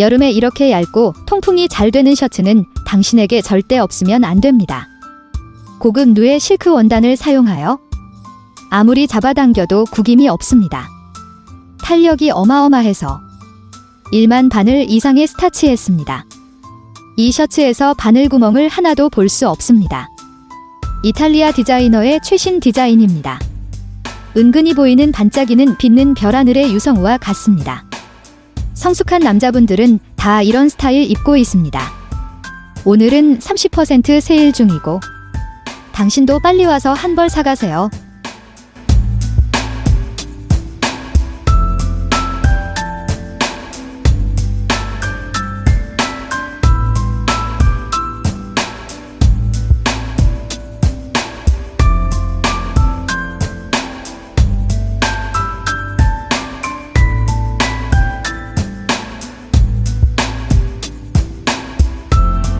여름에 이렇게 얇고 통풍이 잘 되는 셔츠는 당신에게 절대 없으면 안 됩니다. 고급 누의 실크 원단을 사용하여 아무리 잡아당겨도 구김이 없습니다. 탄력이 어마어마해서 1만 바늘 이상의 스타치했습니다. 이 셔츠에서 바늘 구멍을 하나도 볼 수 없습니다. 이탈리아 디자이너의 최신 디자인입니다. 은근히 보이는 반짝이는 빛는 별하늘의 유성우와 같습니다. 성숙한 남자분들은 다 이런 스타일 입고 있습니다. 오늘은 30% 세일 중이고 당신도 빨리 와서 한 벌 사가세요.